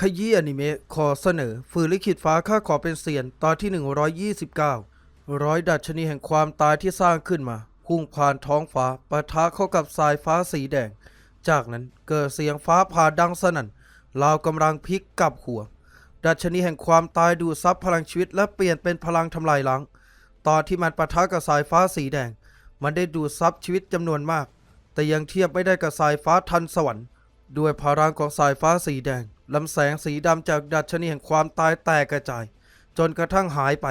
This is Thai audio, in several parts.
ขยี้อนิเมะขอเสนอ ฝืนลิขิตฟ้าข้าขอเป็นเซียนตอนที่ 129 ร้อยดัชนีแห่งความตายที่สร้างขึ้นมาพุ่งผ่านท้องฟ้าปะทะเข้ากับสายฟ้าสีแดง จากนั้นเกิดเสียงฟ้าผ่าดังสนั่นราวกำลังพลิกกลับหัว ดัชนีแห่งความตายดูดซับพลังชีวิตและเปลี่ยนเป็นพลังทำลายล้างตอนที่มันปะทะกับสายฟ้าสีแดง มันได้ดูดซับชีวิตจำนวนมาก แต่ยังเทียบไม่ได้กับสายฟ้าทันสวรรค์ ด้วยพลังของสายฟ้าสีแดง ลำแสงสีดำจากดัชนีแห่งความตายแตกกระจาย จนกระทั่งหายไป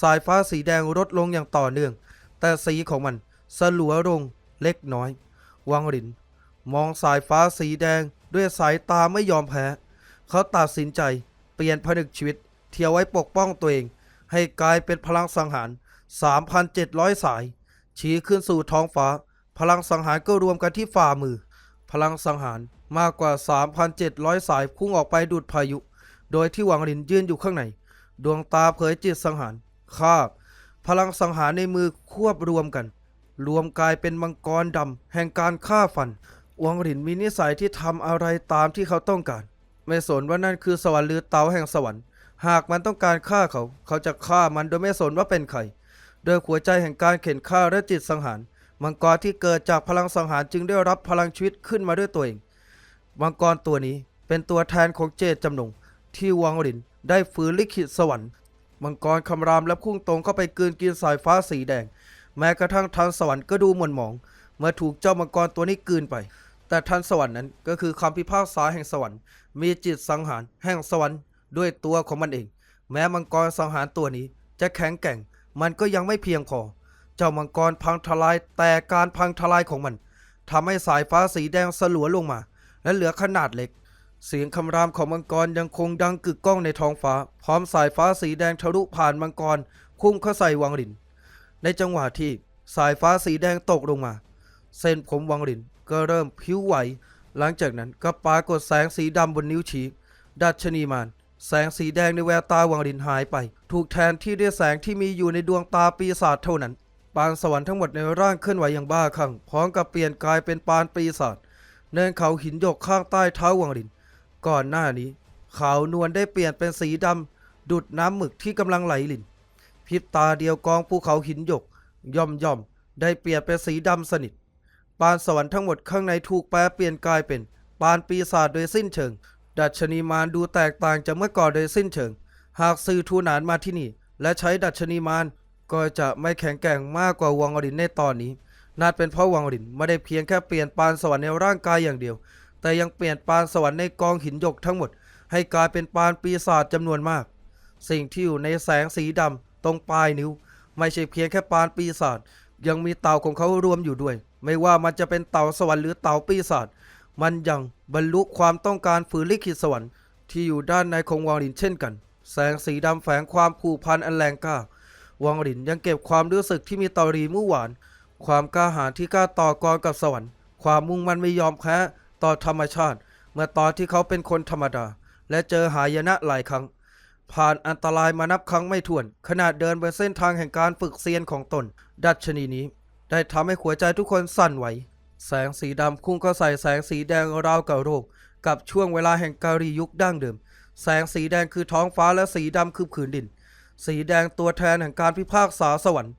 สายฟ้าสีแดงลดลงอย่างต่อเนื่อง แต่สีของมันสลัวลงเล็กน้อย วังหลิน มองสายฟ้าสีแดงด้วยสายตาไม่ยอมแพ้ เขาตัดสินใจเปลี่ยนผนึกชีวิต เที่ยวไว้ปกป้องตัวเอง ให้กลายเป็นพลังสังหาร 3,700 สาย ชี้ขึ้นสู่ท้องฟ้า พลังสังหารก็รวมกันที่ฝ่ามือ พลังสังหารมากกว่า 3,700 สายพุ่งออกไปดูดพายุ โดยที่หวังหลินยืนอยู่ข้างใน ดวงตาเผยจิตสังหารคาบ พลังสังหารในมือควบรวมกัน รวมกลายเป็นมังกรดำแห่งการฆ่าฟันหวังหลินมีนิสัยที่ทำอะไรตามที่เขาต้องการ ไม่สนว่านั่นคือสวรรค์หรือเตาแห่งสวรรค์ หากมันต้องการฆ่าเขา เขาจะฆ่ามันโดยไม่สนว่าเป็นใครโดยหัวใจแห่งการเข็นฆ่าและจิตสังหาร มังกรที่เกิดจากพลังสังหารจึงได้รับพลังชีวิตขึ้นมาด้วยตัวเอง มังกรตัวนี้เป็นตัวแทนของเจตจำนง ที่วังหลินได้ฝืนลิขิตสวรรค์มังกรคำรามและพุ่งตรงเข้าไปกลืนกินสายฟ้าสีแดง แม้กระทั่งทันสวรรค์ก็ดูหม่นหมอง เมื่อถูกเจ้ามังกรตัวนี้กลืนไป แต่ทันสวรรค์นั้นก็คือคำพิพากษาแห่งสวรรค์ มีจิตสังหารแห่งสวรรค์ด้วยตัวของมันเอง แม้มังกรสังหารตัวนี้จะแข็งแกร่ง มันก็ยังไม่เพียงพอ เจ้ามังกรพังทลายแต่การพังทลายของมันทำให้สายฟ้าสีแดงสลัวลงมา และเหลือขนาดเล็ก เสียงคำรามของมังกรยังคงดังกึกก้องในท้องฟ้า พร้อมสายฟ้าสีแดงทะลุผ่านมังกรพุ่งเข้าใส่วังหลิน ในจังหวะที่สายฟ้าสีแดงตกลงมา เส้นผมวังหลินก็เริ่มผิวไหว หลังจากนั้นก็ปรากฏแสงสีดำบนนิ้วชี้ดัชนีมานแสงสีแดงในแววตาวังหลินหายไป ถูกแทนที่ด้วยแสงที่มีอยู่ในดวงตาปีศาจเท่านั้น ปานสวรรค์ทั้งหมดในร่างเคลื่อนไหวอย่างบ้าคลั่งพร้อมกับเปลี่ยนกายเป็นปานปีศาจเนินเขาหินหยกข้างใต้เท้าวังหลิน ก่อนหน้านี้ ขาวนวลได้เปลี่ยนเป็นสีดำดุดน้ำหมึกที่กำลังไหลลินพริบตาเดียวกองภูเขาหินหยก ย่อมย่อมได้เปลี่ยนเป็นสีดำสนิท ปานสวรรค์ทั้งหมดข้างในถูกแปลเปลี่ยนกลายเป็นปานปีศาจโดยสิ้นเชิง ดัชนีมารดูแตกต่างจากเมื่อก่อนโดยสิ้นเชิง หากสื่อทูนานมาที่นี่ และใช้ดัชนีมาร ก็จะไม่แข็งแกร่งมากกว่าวังอรินในตอนนี้นั่นเป็นเพราะวังอรินไม่ได้เพียงแค่เปลี่ยนปานสวรรค์ในร่างกายอย่างเดียว แต่ยังเปลี่ยนปานสวรรค์ในกองหินหยกทั้งหมด ให้กลายเป็นปานปีศาจจำนวนมาก สิ่งที่อยู่ในแสงสีดำตรงปลายนิ้ว ไม่ใช่เพียงแค่ปานปีศาจยังมีเต่าของเขารวมอยู่ด้วย ไม่ว่ามันจะเป็นเต่าสวรรค์หรือเต่าปีศาจมันยังบรรลุความต้องการฝืนลิขิตสวรรค์ที่อยู่ด้านในของวังหลินเช่นกัน แสงสีดำแฝงความผูกพันอันแรงกล้า วังหลินยังเก็บความรู้สึกที่มีต่อรีมู่หวาน ความกล้าหาญที่กล้าต่อกรกับสวรรค์ ความมุ่งมั่นไม่ยอมแพ้ต่อธรรมชาติ เมื่อตอนที่เขาเป็นคนธรรมดา และเจอหายนะหลายครั้ง ผ่านอันตรายมานับครั้งไม่ถ้วนขนาดเดินบนเส้นทางแห่งการฝึกเซียนของตน ดัชนีนี้ ได้ทำให้หัวใจทุกคนสั่นไหว แสงสีดำคุ้งก็ใส่แสงสีแดงราวกับโรค กับช่วงเวลาแห่งการียุคดั้งเดิม แสงสีแดงคือท้องฟ้าและสีดำคือผืนดิน สีแดงตัวแทนแห่งการพิพากษาสวรรค์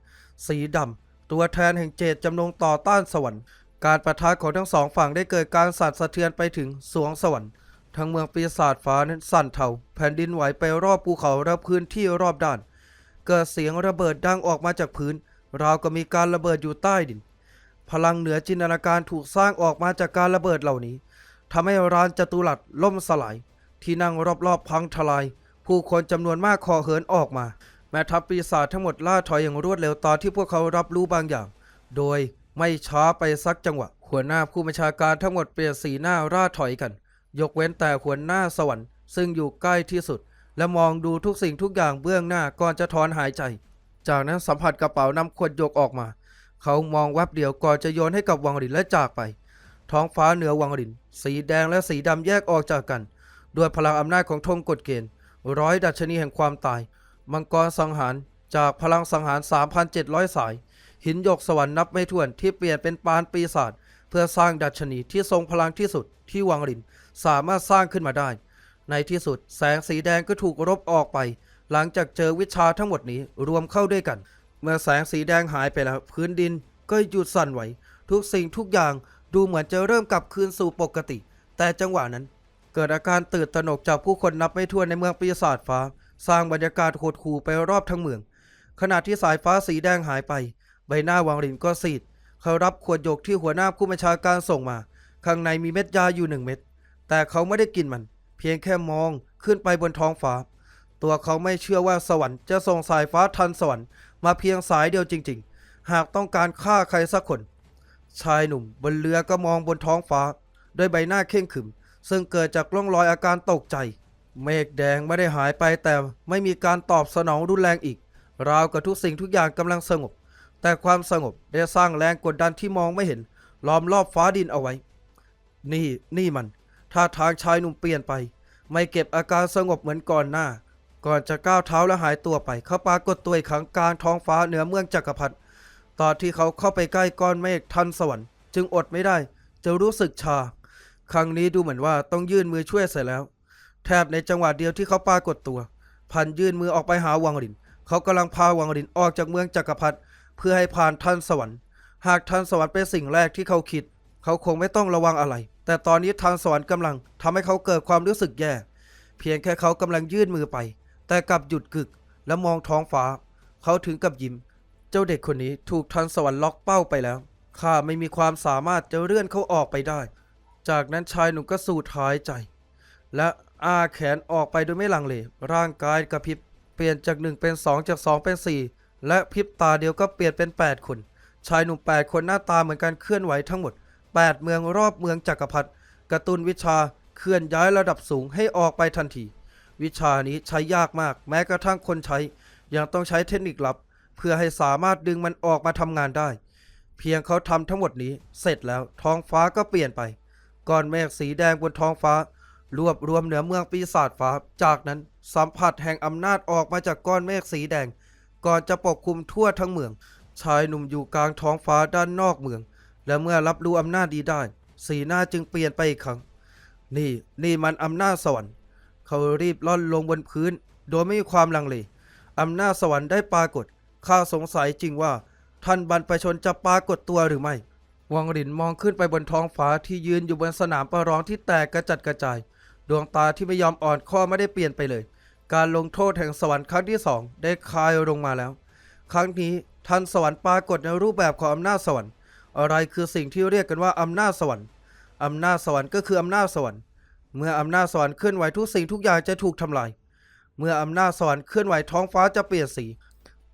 สีดำตัวแทนแห่งเจตจำนงต่อต้านสวรรค์ การประทะของทั้งสองฝั่งได้เกิดการสั่นสะเทือนไปถึงสวงสวรรค์ ทั้งเมืองปีศาจฟ้านั้นสั่นเทาแผ่นดินไหวไปรอบภูเขาและพื้นที่รอบด้าน เกิดเสียงระเบิดดังออกมาจากพื้น ราวกับมีการระเบิดอยู่ใต้ดิน พลังเหนือจินตนาการถูกสร้างออกมาจากการระเบิดเหล่านี้ทำให้ร้านจตุรัสล่มสลาย ที่นั่งรอบๆพังทลาย ผู้คนจำนวนมากคอเหินออกมา แม่ทัพปีศาจทั้งหมดล่าถอยอย่างรวดเร็วตอนที่พวกเขารับรู้บางอย่าง โดยไม่ช้าไปสักจังหวะ หัวหน้าผู้บัญชาการทั้งหมดเปลี่ยนสีหน้าร่าถอยกัน ยกเว้นแต่หัวหน้าสวรรค์ ซึ่งอยู่ใกล้ที่สุด และมองดูทุกสิ่งทุกอย่างเบื้องหน้าก่อนจะถอนหายใจ จากนั้นสัมผัสกระเป๋านำขวดยกออกมา เขามองแวบเดียวก่อนจะโยนให้กับวังหลินและจากไป ท้องฟ้าเหนือวังหลิน สีแดงและสีดำแยกออกจากกัน ด้วยพลังอำนาจของธงกฎเกณฑ์ ร้อยดัชนีแห่งความตาย มังกรสังหารจากพลังสังหาร 3,700 สาย หินหยกสวรรค์นับไม่ถ้วนที่เปลี่ยนเป็นปานปีศาจเพื่อสร้างดัชนีที่ทรงพลังที่สุดที่วังหลินสามารถสร้างขึ้นมาได้ ในที่สุดแสงสีแดงก็ถูกรบออกไป หลังจากเจอวิชาทั้งหมดนี้รวมเข้าด้วยกัน เมื่อแสงสีแดงหายไปแล้วพื้นดินก็หยุดสั่นไหว ทุกสิ่งทุกอย่างดูเหมือนจะเริ่มกลับคืนสู่ปกติ แต่จังหวะนั้น เกิดอาการตื่นตระหนกจากผู้คนนับไม่ถ้วนในเมืองปีศาจฟ้า สร้างบรรยากาศโหดหู่ไปรอบทั้งเมือง ขณะที่สายฟ้าสีแดงหายไป ใบหน้าวังรินก็ซีด เขารับขวดหยกที่หัวหน้าผู้บัญชาการส่งมา ข้างในมีเม็ดยาอยู่หนึ่งเม็ด แต่เขาไม่ได้กินมัน เพียงแค่มองขึ้นไปบนท้องฟ้า ตัวเขาไม่เชื่อว่าสวรรค์จะส่งสายฟ้าทันสวรรค์มาเพียงสายเดียวจริง ๆ หากต้องการฆ่าใครสักคน ชายหนุ่มบนเรือก็มองบนท้องฟ้า ด้วยใบหน้าเข่งขึม ซึ่งเกิดจากร่องรอยอาการตกใจ เมฆแดงไม่ได้หายไปแต่ไม่มีการตอบสนองรุนแรงอีก ราวกับทุกสิ่งทุกอย่างกำลังสงบ แต่ความสงบได้สร้างแรงกดดันที่มองไม่เห็น ล้อมรอบฟ้าดินเอาไว้ นี่นี่มันท่าทางชายหนุ่มเปลี่ยนไป ไม่เก็บอาการสงบเหมือนก่อนหน้า ก่อนจะก้าวเท้าและหายตัวไป เขาปรากฏตัวอีกครั้งกลางท้องฟ้าเหนือเมืองจักรพรรดิตอนที่เขาเข้าไปใกล้ก้อนเมฆทันสวรรค์ จึงอดไม่ได้จะรู้สึกชา ครั้งนี้ดูเหมือนว่าต้องยื่นมือช่วยเสร็จแล้ว แทบในจังหวะเดียวที่เขาปรากฏตัว พันยื่นมือออกไปหาวังริน เขากำลังพาวังรินออกจากเมืองจักรพรรดิเพื่อให้ผ่านทันสวรรค์ หากทันสวรรค์เป็นสิ่งแรกที่เขาคิด เขาคงไม่ต้องระวังอะไร แต่ตอนนี้ทันสวรรค์กำลังทำให้เขาเกิดความรู้สึกแย่ เพียงแค่เขากำลังยื่นมือไป แต่กลับหยุดกึกและมองท้องฟ้า เขาถึงกับยิ้ม เจ้าเด็กคนนี้ถูกทันสวรรค์ล็อกเป้าไปแล้วข้าไม่มีความสามารถจะเลื่อนเขาออกไปได้ จากนั้นชายหนุ่มก็สูดหายใจ และอ้าแขนออกไปโดยไม่ลังเล ร่างกายกระพริบเปลี่ยนจากหนึ่งเป็นสองจากสองเป็นสี่และพริบตาเดียวก็เปลี่ยนเป็นแปดคน ชายหนุ่มแปดคนหน้าตาเหมือนกันเคลื่อนไหวทั้งหมดแปดเมืองรอบเมืองจักรพรรดิกระตุนวิชาเคลื่อนย้ายระดับสูงให้ออกไปทันที วิชานี้ใช้ยากมาก แม้กระทั่งคนใช้ ยังต้องใช้เทคนิคลับ เพื่อให้สามารถดึงมันออกมาทำงานได้ เพียงเขาทำทั้งหมดนี้ เสร็จแล้วท้องฟ้าก็เปลี่ยนไป ก้อนเมฆสีแดงบนท้องฟ้า รวบรวมเหนือเมืองปีศาจฟ้า จากนั้นสัมผัสแห่งอำนาจออกมาจากก้อนเมฆสีแดง ก่อนจะปกคลุมทั่วทั้งเมือง ชายหนุ่มอยู่กลางท้องฟ้าด้านนอกเมือง และเมื่อรับรู้อำนาจดีได้ สีหน้าจึงเปลี่ยนไปอีกครั้ง นี่นี่มันอำนาจสวรรค์ เขารีบล่อนลงบนพื้น โดยไม่มีความลังเลอำนาจสวรรค์ได้ปรากฏข้าสงสัยจริงว่า ท่านบรรพชนจะปรากฏตัวหรือไม่ วังหลินมองขึ้นไปบนท้องฟ้าที่ยืนอยู่บนสนามประลองที่แตกกระจัดกระจาย ดวงตาที่ไม่ยอมอ่อนข้อไม่ได้เปลี่ยนไปเลย การลงโทษแห่งสวรรค์ครั้งที่สองได้คลายลงมาแล้ว ครั้งนี้ท่านสวรรค์ปรากฏในรูปแบบของอำนาจสวรรค์ อะไรคือสิ่งที่เรียกกันว่าอำนาจสวรรค์อำนาจสวรรค์ก็คืออำนาจสวรรค์ เมื่ออำนาจสวรรค์เคลื่อนไหวทุกสิ่งทุกอย่างจะถูกทำลาย เมื่ออำนาจสวรรค์เคลื่อนไหวท้องฟ้าจะเปลี่ยนสี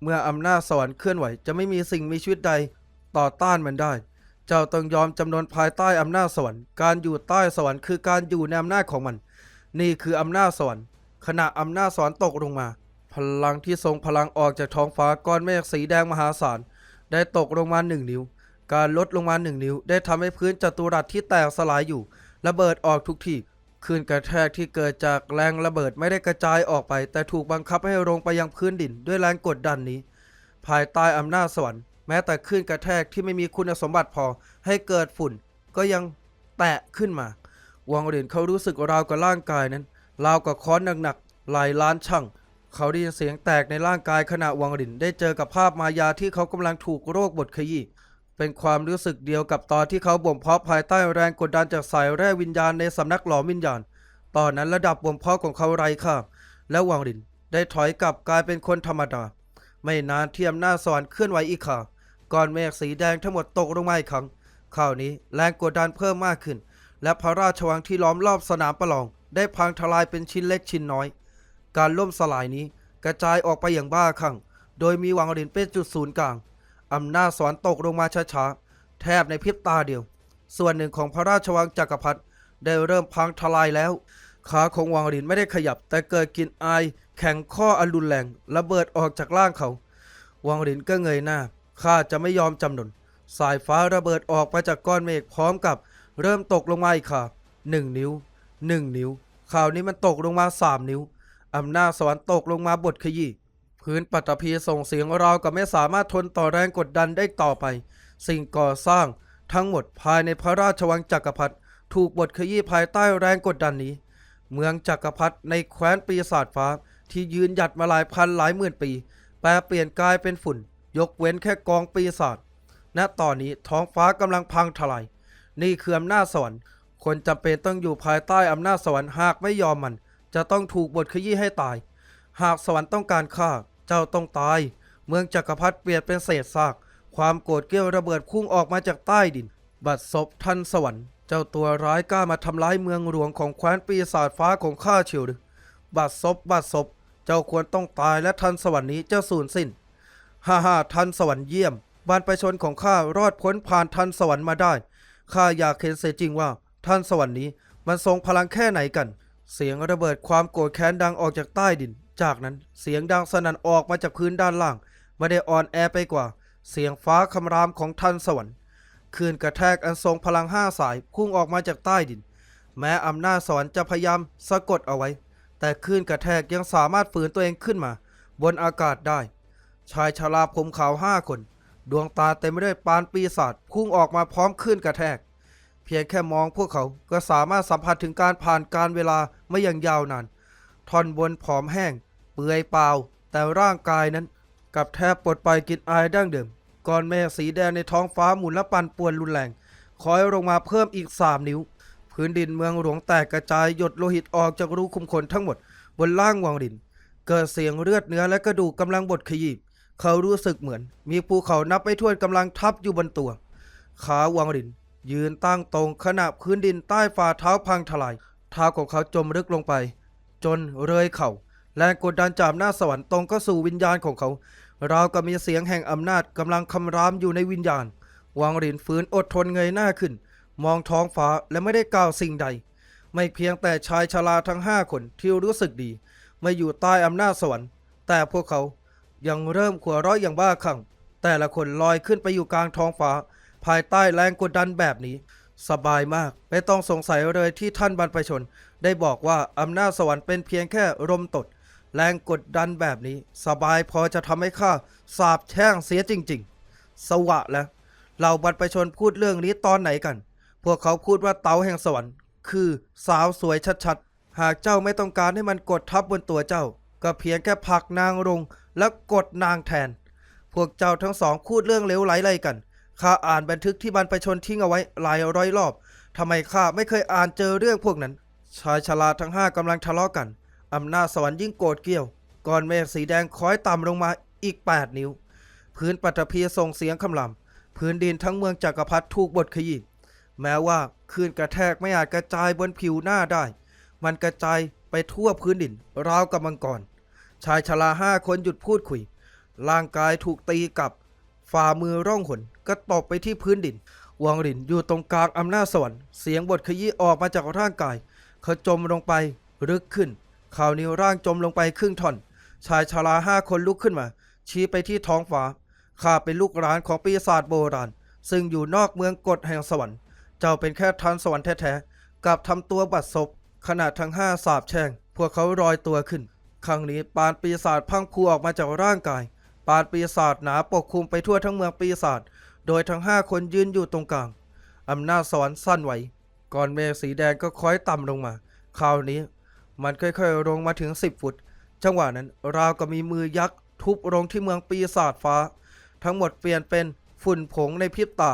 เมื่ออำนาจสวรรค์เคลื่อนไหวจะไม่มีสิ่งมีชีวิตใดต่อต้านมันได้ เจ้าต้องยอมจำนนภายใต้อำนาจสวรรค์ การอยู่ใต้สวรรค์คือการอยู่ในอำนาจของมัน นี่คืออำนาจสวรรค์ ขณะอำนาจสวรรค์ตกลงมา พลังที่ทรงพลังออกจากท้องฟ้าก้อนเมฆสีแดงมหาศาล ได้ตกลงมาหนึ่งนิ้ว การลดลงมาหนึ่งนิ้ว ได้ทำให้พื้นจัตุรัสที่แตกสลายอยู่ ระเบิดออกทุกที่คลื่นกระแทกที่เกิดจากแรงระเบิดไม่ได้กระจายออกไป แต่ถูกบังคับให้ลงไปยังพื้นดินด้วยแรงกดดันนี้ ภายใต้อำนาจสวรรค์ แม้แต่คลื่นกระแทกที่ไม่มีคุณสมบัติพอให้เกิดฝุ่น ก็ยังแตะขึ้นมา วังเหรียญเขารู้สึกราวกับร่างกายนั้น ราวกับค้อนหนักๆหลายล้านช่างเขาได้ยินเสียงแตกในร่างกายขณะวังหลินได้เจอกับภาพมายาที่เขากำลังถูกโรคบดขยี้เป็นความรู้สึกเดียวกับตอนที่เขาบ่มเพาะภายใต้แรงกดดันจากสายแร่วิญญาณในสำนักหลอมวิญญาณ ตอนนั้นระดับบ่มเพาะของเขาไร้ค่าและวังหลินได้ถอยกลับกลายเป็นคนธรรมดา ไม่นานเที่อำนาสวรรค์เคลื่อนไหวอีกครา ก้อนเมฆสีแดงทั้งหมดตกลงมาอีกครั้งคราวนี้แรงกดดันเพิ่มมากขึ้น และพระราชวังที่ล้อมรอบสนามประลอง ได้พังทลายเป็นชิ้นเล็กชิ้นน้อย การล่มสลายนี้กระจายออกไปอย่างบ้าคลั่ง โดยมีวังหลินเป็นจุดศูนย์กลางอำนาจสวรตกลงมาช้าๆ แทบในพริบตาเดียว ส่วนหนึ่งของพระราชวังจักรพรรดิได้เริ่มพังทลายแล้ว ขาของวังหลินไม่ได้ขยับ แต่เกิดกลินอาย แข็งข้ออันรุนแรงระเบิดออกจากร่างเขา วังหลินก็เงยหน้า ข้าจะไม่ยอมจำนน สายฟ้าระเบิดออกไปจากก้อนเมฆพร้อมกับ เริ่มตกลงมาอีกค่ะหนึ่งนิ้วหนึ่งนิ้วข่าวนี้มันตกลงมาสามนิ้วอำนาจสวรรค์ตกลงมาบทขยี้พื้นปัตภีส่งเสียงราวกับไม่สามารถทนต่อแรงกดดันได้ต่อไป สิ่งก่อสร้างทั้งหมดภายในพระราชวังจักรพรรดิถูกบทขยี้ภายใต้แรงกดดันนี้ เมืองจักรพรรดิในแคว้นปีศาจฟ้าที่ยืนหยัดมาหลายพันหลายหมื่นปี แปลเปลี่ยนกลายเป็นฝุ่น ยกเว้นแค่กองปีศาจณตอนนี้ท้องฟ้ากำลังพังทลาย นี่คืออำนาจสวรรค์ คนจำเป็นต้องอยู่ภายใต้อำนาจสวรรค์หากไม่ยอมมัน จะต้องถูกบทขยี้ให้ตาย หากสวรรค์ต้องการฆ่า เจ้าต้องตาย เมืองจักรพรรดิเปลี่ยนเป็นเศษซาก ความโกรธเกรี้ยวระเบิดพุ่งออกมาจากใต้ดิน บัดซบท่านสวรรค์ เจ้าตัวร้ายกล้ามาทำร้ายเมืองหลวงของแคว้นปีศาจฟ้าของข้าเชียวหรือบัดซบบัดซบเจ้าควรต้องตายและทันสวรรค์นี้เจ้าสูญสิ้น ฮ่าฮ่าทันสวรรค์เยี่ยม บานประชนของข้ารอดพ้นผ่านทันสวรรค์มาได้ ข้าอยากเห็นเสียจริงว่าท่านสวรรค์นี้มันทรงพลังแค่ไหนกัน เสียงระเบิดความโกรธแค้นดังออกจากใต้ดิน จากนั้นเสียงดังสนั่นออกมาจากพื้นด้านล่าง ไม่ได้อ่อนแอไปกว่า เสียงฟ้าคำรามของท่านสวรรค์คลื่นกระแทกอันทรงพลังห้าสายพุ่งออกมาจากใต้ดิน แม้อำนาจสวรรค์จะพยายามสะกดเอาไว้ แต่คลื่นกระแทกยังสามารถฝืนตัวเองขึ้นมา บนอากาศได้ ชายชราผมขาวห้าคน ดวงตาเต็มไปด้วยปานปีศาจพุ่งออกมาพร้อมคลื่นกระแทก เพียงแค่มองพวกเขาก็สามารถสัมผัสถึงการผ่านการเวลาไม่อย่างยาวนานท่อนบนผอมแห้ง เปื่อยเปล่า แต่ร่างกายนั้นกลับแทบปลดปล่อยกลินอายดั้งเดิมก้อนเมฆสีแดงในท้องฟ้าหมุนและปั่นป่วนรุนแรงคอยลงมาเพิ่มอีกสามนิ้ว พื้นดินเมืองหลวงแตกกระจายหยดโลหิตออกจากรูขุมขนทั้งหมด บนล่างวังดิน เกิดเสียงเลือดเนื้อและกระดูกกำลังบดขยีบ เขารู้สึกเหมือน มีภูเขานับไม่ถ้วนกำลังทับอยู่บนตัว ขาวังดิน ยืนตั้งตรงขณะพื้นดินใต้ฝ่าเท้าพังทลายเท้าของเขาจมลึกลงไป จนเรยเข่าแรงกดดันจากหน้าสวรรค์ตรงก็สู่วิญญาณของเขาราวกับมีเสียงแห่งอำนาจกำลังคำรามอยู่ในวิญญาณ วังรินฝืนอดทนเงยหน้าขึ้น มองท้องฟ้าและไม่ได้กล่าวสิ่งใด ไม่เพียงแต่ชายชราทั้งห้าคนที่รู้สึกดี ไม่อยู่ใต้อำนาจสวรรค์ แต่พวกเขา ยังเริ่มขัวเราะอย่างบ้าคลั่งแต่ละคนลอยขึ้นไปอยู่กลางท้องฟ้า ภายใต้แรงกดดันแบบนี้ สบายมาก ไม่ต้องสงสัยเลยที่ท่านบรรพชน ได้บอกว่าอำนาจสวรรค์เป็นเพียงแค่ลมตด แรงกดดันแบบนี้ สบายพอจะทำให้ข้าสาบแช่งเสียจริง ๆ สวะแล้วเราบรรพชนพูดเรื่องนี้ตอนไหนกัน พวกเขาพูดว่าเตาแห่งสวรรค์ คือสาวสวยชัดๆ หากเจ้าไม่ต้องการให้มันกดทับบนตัวเจ้า ก็เพียงแค่ผลักนางลง แล้วกดนางแทน พวกเจ้าทั้งสองพูดเรื่องเลวไหลไรกัน ข้าอ่านบันทึกที่บรรพชนทิ้งเอาไว้หลายร้อยรอบ ทำไมข้าไม่เคยอ่านเจอเรื่องพวกนั้น ชายชราทั้งห้ากำลังทะเลาะกัน อำนาจสวรรค์ยิ่งโกรธเกี้ยวก่อนเมฆสีแดงคอยต่ำลงมาอีก 8 นิ้ว พื้นปัตภีส่งเสียงคำรามพื้นดินทั้งเมืองจักรพรรดิถูกบดขยี้ แม้ว่าคลื่นกระแทกไม่อาจกระจายบนผิวหน้าได้ มันกระจายไปทั่วพื้นดินราวกับมังกร ชายชราห้าคนหยุดพูดคุย ร่างกายถูกตีกับฝ่ามือร่องหนก็ตกไปที่พื้นดิน วังรินอยู่ตรงกลางอำนาจสวรรค์เสียงบทขยี้ออกมาจากร่างกาย เขาจมลงไปลึกขึ้นข่าวนิ้วร่างจมลงไปครึ่งท่อน ชายชราห้าคนลุกขึ้นมา ชี้ไปที่ท้องฟ้าข้าเป็นลูกหลานของปีศาจโบราณ ซึ่งอยู่นอกเมืองกฎแห่งสวรรค์ เจ้าเป็นแค่ทันสวรรค์แท้ๆกลับทำตัวบัดซบขณะทั้งห้าสาบแช่ง พวกเขาลอยตัวขึ้น ครั้งนี้ปานปีศาจพังพูออกมาจากร่างกาย ปานปีศาจหนาปกคลุมไปทั่วทั้งเมืองปีศาจโดยทั้งห้าคนยืนอยู่ตรงกลางอำนาจสวร์สั้นไหวก่อนเมฆสีแดงก็ค่อยต่ำลงมา คราวนี้ มันค่อยๆลงมาถึง10ฟุต จังหวะนั้นราวกับมีมือยักษ์ทุบลงที่เมืองปีศาจฟ้า ทั้งหมดเปลี่ยนเป็นฝุ่นผงในพริบตา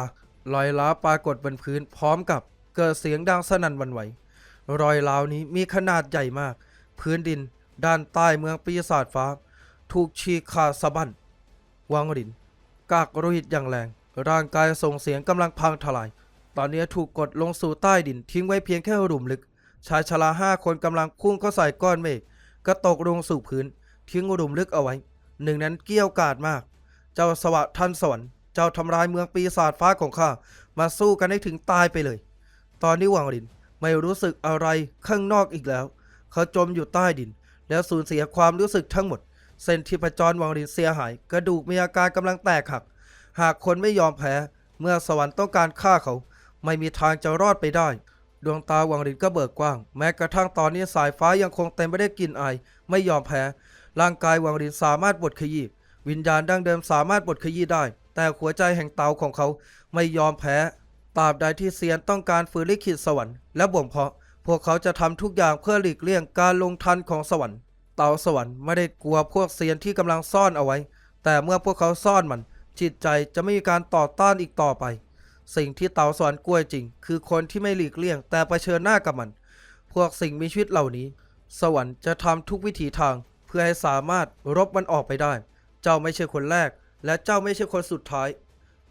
ลอยล้าปรากฏบนพื้นพร้อมกับเกิดเสียงดังสนั่นวันไหว รอยล้าวนี้มีขนาดใหญ่มาก พื้นดิน ด้านใต้เมืองปีศาจฟ้า ถูกฉีกขาดสะบั้นวังริน กากโลหิตอย่างแรง ร่างกายส่งเสียงกำลังพังทลาย ตอนนี้ถูกกดลงสู่ใต้ดินทิ้งไว้เพียงแค่หลุมลึก ชายชราห้าคนกำลังพุ่งเข้าใส่ก้อนเมฆก็ตกลงสู่พื้น ทิ้งหลุมลึกเอาไว้ หนึ่งนั้นเกี้ยวกาดมาก เจ้าสวะทันสวรรค์เจ้าทำลายเมืองปีศาจฟ้าของข้ามาสู้กันให้ถึงตายไปเลย ตอนนี้วังรินไม่รู้สึกอะไรข้างนอกอีกแล้ว เขาจมอยู่ใต้ดิน แล้วสูญเสียความรู้สึกทั้งหมด เส้นที่ประจรวังรินเสียหาย กระดูกมีอาการกำลังแตกหัก หากคนไม่ยอมแพ้ เมื่อสวรรค์ต้องการฆ่าเขา ไม่มีทางจะรอดไปได้ ดวงตาวังรินก็เบิกกว้าง แม้กระทั่งตอนนี้สายฟ้ายังคงเต็มไปด้วยกลิ่นอายไม่ยอมแพ้ ร่างกายวังรินสามารถบดขยี้วิญญาณดั้งเดิมสามารถบดขยี้ได้ แต่หัวใจแห่งเตาของเขาไม่ยอมแพ้ตราบใดที่เซียนต้องการฝืนลิขิตสวรรค์และบ่มเพาะ พวกเขาจะทำทุกอย่างเพื่อหลีกเลี่ยงการลงทันของสวรรค์ เต่าสวรรค์ไม่ได้กลัวพวกเซียนที่กำลังซ่อนเอาไว้ แต่เมื่อพวกเขาซ่อนมัน จิตใจจะไม่มีการต่อต้านอีกต่อไป สิ่งที่เต่าสวรรค์กลัวจริง คือคนที่ไม่หลีกเลี่ยง แต่เผชิญหน้ากับมัน พวกสิ่งมีชีวิตเหล่านี้ สวรรค์จะทำทุกวิถีทาง เพื่อให้สามารถรบมันออกไปได้ เจ้าไม่ใช่คนแรก และเจ้าไม่ใช่คนสุดท้าย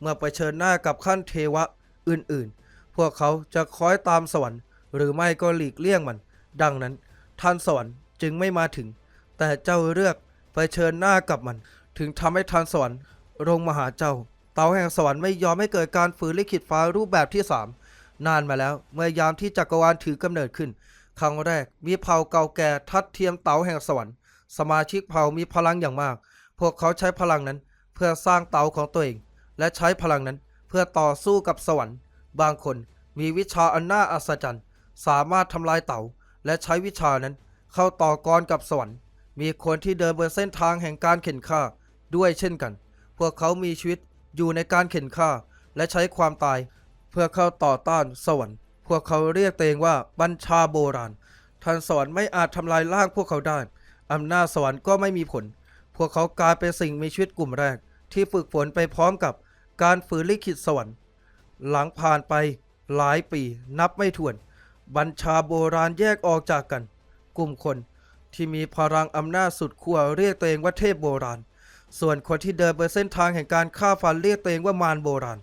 เมื่อเผชิญหน้ากับขั้นเทวะอื่นๆ พวกเขาจะคอยตามสวรรค์ หรือไม่ก็หลีกเลี่ยงมัน ดังนั้นท่านสวรรค์จึงไม่มาถึง แต่เจ้าเลือกเผชิญหน้ากับมัน ถึงทำให้ท่านสวรรค์ลงมาหาเจ้า เตาแห่งสวรรค์ไม่ยอมให้เกิดการฝืนลิขิตฟ้ารูปแบบที่สามนานมาแล้วเมื่อยามที่จักรวาลถือกำเนิดขึ้น ครั้งแรกมีเผ่าเก่าแก่ทัดเทียมเตาแห่งสวรรค์ สมาชิกเผ่ามีพลังอย่างมาก พวกเขาใช้พลังนั้น เพื่อสร้างเตาของตัวเอง และใช้พลังนั้นเพื่อต่อสู้กับสวรรค์ บางคนมีวิชาอันน่าอัศจรรย์ สามารถทำลายเต๋าและใช้วิชานั้น เข้าต่อกรกับสวรรค์ มีคนที่เดินบนเส้นทางแห่งการเข็นฆ่าด้วยเช่นกัน พวกเขามีชีวิตอยู่ในการเข็นฆ่า และใช้ความตาย เพื่อเข้าต่อต้านสวรรค์ พวกเขาเรียกตัวเองว่าบัญชาโบราณท่านสวรรค์ไม่อาจทำลายร่างพวกเขาได้อำนาจสวรรค์ก็ไม่มีผล พวกเขากลายเป็นสิ่งมีชีวิตกลุ่มแรก ที่ฝึกฝนไปพร้อมกับการฝืนลิขิตสวรรค์ หลังผ่านไปหลายปีนับไม่ถ้วน บัญชาโบราณแยกออกจากกัน กลุ่มคนที่มีพลังอำนาจสุดขั้วเรียกตัวเองว่าเทพโบราณ ส่วนคนที่เดินบนเส้นทางแห่งการฆ่าฟันเรียกตัวเองว่ามารโบราณ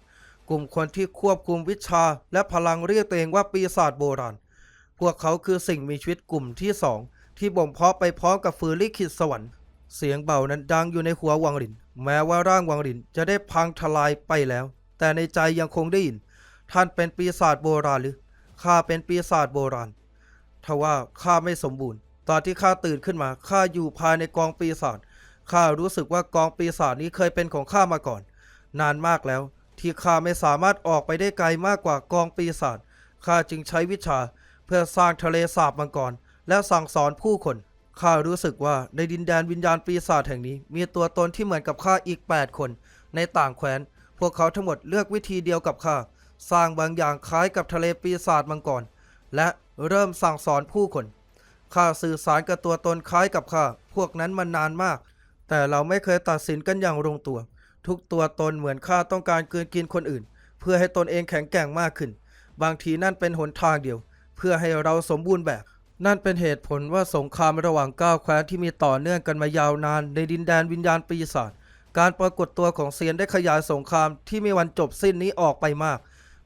กลุ่มคนที่ควบคุมวิชาและพลังเรียกตัวเองว่าปีศาจโบราณ พวกเขาคือสิ่งมีชีวิตกลุ่มที่สองที่บ่มเพาะไปพร้อมกับฝืนลิขิตสวรรค์ เสียงเบานั้นดังอยู่ในหัววังหลิน แม้ว่าร่างวังหลินจะได้พังทลายไปแล้ว แต่ในใจยังคงได้ยิน ท่านเป็นปีศาจโบราณหรือ ข้าเป็นปีศาจโบราณทว่าข้าไม่สมบูรณ์ ตอนที่ข้าตื่นขึ้นมาข้าอยู่ภายในกองปีศาจข้ารู้สึกว่ากองปีศาจนี้เคยเป็นของข้ามาก่อน นานมากแล้ว ที่ข้าไม่สามารถออกไปได้ไกลมากกว่ากองปีศาจข้าจึงใช้วิชา เพื่อสร้างทะเลสาบมังกรและสั่งสอนผู้คนข้ารู้สึกว่าในดินแดนวิญญาณปีศาจแห่งนี้ มีตัวตนที่เหมือนกับข้าอีก 8 คน ในต่างแคว้น พวกเขาทั้งหมดเลือกวิธีเดียวกับข้า สร้างบางอย่างคล้ายกับทะเลปีศาจมังกร และเริ่มสั่งสอนผู้คน ข้าสื่อสารกับตัวตนคล้ายกับข้า พวกนั้นมานานมาก แต่เราไม่เคยตัดสินกันอย่างลงตัว ทุกตัวตนเหมือนข้าต้องการกลืนกินคนอื่น เพื่อให้ตนเองแข็งแกร่งมากขึ้น บางทีนั่นเป็นหนทางเดียว เพื่อให้เราสมบูรณ์แบบ นั่นเป็นเหตุผลว่าสงครามระหว่างก้าวแคว้นที่มีต่อเนื่องกันมายาวนานในดินแดนวิญญาณปีศาจการปรากฏตัวของเซียนได้ขยายสงครามที่มีวันจบสิ้นนี้ออกไปมาก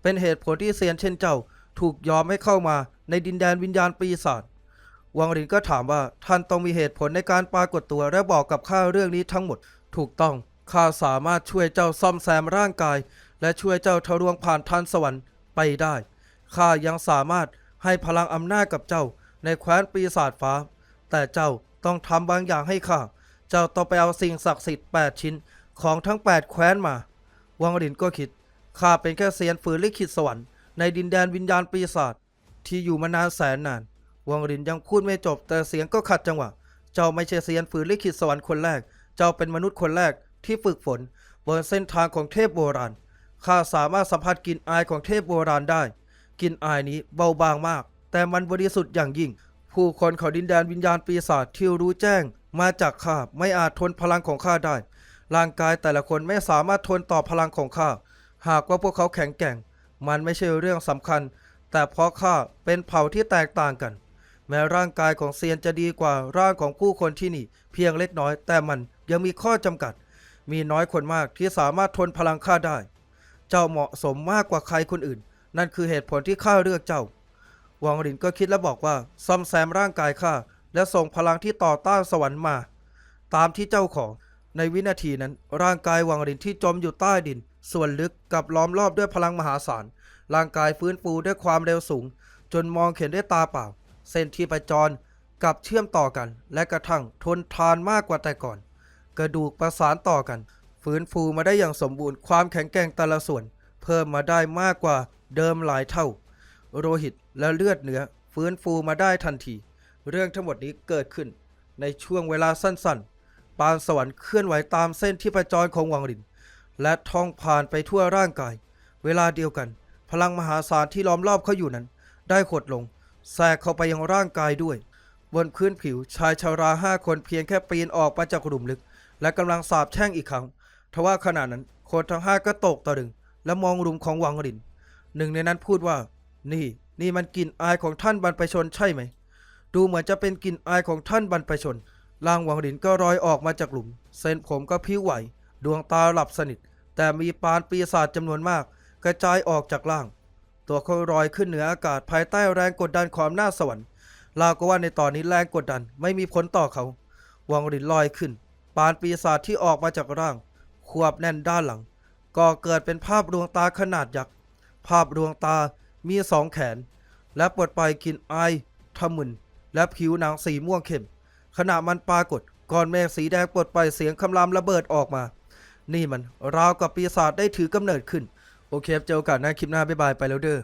เป็นเหตุผลที่เซียนเช่นเจ้าถูกยอมให้เข้ามาในดินแดนวิญญาณปีศาจวังหลินก็ถามว่าท่านต้องมีเหตุผลในการปรากฏตัวและบอกกับข้าเรื่องนี้ทั้งหมด ถูกต้องข้าสามารถช่วยเจ้าซ่อมแซมร่างกาย และช่วยเจ้าทะลวงผ่านทันสวรรค์ไปได้ข้ายังสามารถให้พลังอำนาจกับเจ้าในแคว้นปีศาจฟ้า แต่เจ้าต้องทำบางอย่างให้ข้าเจ้าต้องไปเอาสิ่งศักดิ์สิทธิ์8ชิ้นของทั้ง 8 แคว้นมา วังหลินก็คิด ข้าเป็นแค่เซียนฝืนลิขิตสวรรค์ในดินแดนวิญญาณปีศาจที่อยู่มานานแสนนาน วังหลินยังพูดไม่จบแต่เสียงก็ขัดจังหวะ เจ้าไม่ใช่เซียนฝืนลิขิตสวรรค์คนแรก เจ้าเป็นมนุษย์คนแรกที่ฝึกฝนบนเส้นทางของเทพโบราณ ข้าสามารถสัมผัสกลิ่นอายของเทพโบราณได้ กลิ่นอายนี้เบาบางมาก แต่มันบริสุทธิ์อย่างยิ่ง ผู้คนของดินแดนวิญญาณปีศาจที่รู้แจ้ง มาจากข้าไม่อาจทนพลังของข้าได้ ร่างกายแต่ละคนไม่สามารถทนต่อพลังของข้า หากว่าพวกเขาแข็งแกร่ง มันไม่ใช่เรื่องสำคัญ แต่เพราะข้าเป็นเผ่าที่แตกต่างกัน แม้ร่างกายของเซียนจะดีกว่าร่างของผู้คนที่นี่ เพียงเล็กน้อย แต่มันยังมีข้อจำกัด มีน้อยคนมากที่สามารถทนพลังข้าได้ เจ้าเหมาะสมมากกว่าใครคนอื่น นั่นคือเหตุผลที่ข้าเลือกเจ้า วังหลินก็คิดและบอกว่าซ่อมแซมร่างกายข้าและส่งพลังที่ต่อต้านสวรรค์มา ตามที่เจ้าขอในวินาทีนั้น ร่างกายวังหลินที่จมอยู่ใต้ดิน ส่วนลึกกับล้อมรอบด้วยพลังมหาศาล ร่างกายฟื้นฟูด้วยความเร็วสูง จนมองเห็นด้วยตาเปล่า เส้นที่ประจรกับเชื่อมต่อกัน และกระทั่งทนทานมากกว่าแต่ก่อน กระดูกประสานต่อกัน ฟื้นฟูมาได้อย่างสมบูรณ์ความแข็งแกร่งแต่ละส่วน เพิ่มมาได้มากกว่าเดิมหลายเท่า โลหิตและเลือดเนื้อฟื้นฟูมาได้ทันที เรื่องทั้งหมดนี้เกิดขึ้นในช่วงเวลาสั้นๆ ปานสวรรค์เคลื่อนไหวตามเส้นที่ประจรของวังหลิน และท่องผ่านไปทั่วร่างกาย เวลาเดียวกัน พลังมหาศาลที่ล้อมรอบเขาอยู่นั้น ได้หดลงแทรกเข้าไปยังร่างกายด้วย บนพื้นผิวชายชาราห้าคนเพียงแค่ปีนออกมาจากหลุมลึก และกำลังสาบแช่งอีกครั้งทว่าขณะนั้นคนทั้งห้าก็ตกตะลึง และมองหลุมของวังรินหนึ่งในนั้นพูดว่า นี่นี่มันกลิ่นอายของท่านบรรพชนใช่ไหม ดูเหมือนจะเป็นกลิ่นอายของท่านบรรพชนร่างวังรินก็ลอยออกมาจากหลุม เส้นผมก็พิ้วไหว ดวงตาหลับสนิท แต่มีปานปีศาจจำนวนมาก กระจายออกจากร่าง ตัวเขาลอยขึ้นเหนืออากาศภายใต้แรงกดดันความน่าสวรรค์ลาวก็ว่าในตอนนี้แรงกดดันไม่มีผลต่อเขา วังรินลอยขึ้น ปานปีศาจที่ออกมาจากร่าง ควบแน่นด้านหลัง ก็เกิดเป็นภาพดวงตาขนาดยักษ์ภาพดวงตามีสองแขน และปลดปล่อยกลินอายทะมึนและผิวหนังสีม่วงเข้มขณะมันปรากฏก้อนเมฆสีแดงปลดปล่อยเสียงคำรามระเบิดออกมา นี่มันราวกับปีศาจได้ถือกำเนิดขึ้น โอเคครับเจอกันในะคลิปหน้าบ๊ายบายไปแล้วเด้อ